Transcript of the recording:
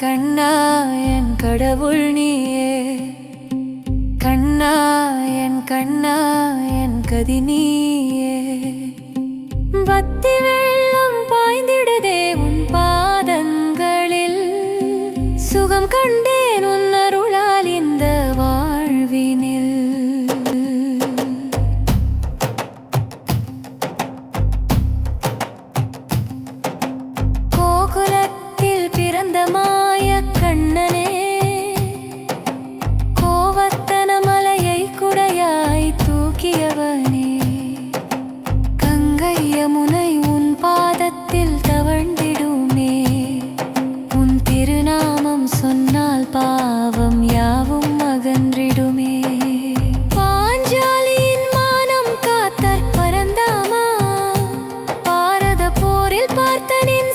கண்ணா என் கடவுள் நீயே. கண்ணா என் கண்ணா என் கதி நீயே. பத்தி வெள்ளம் பாய்ந்திடுதே உன் பாதங்களில். சுகம் கண்டேன் உன் பார்த்த நின்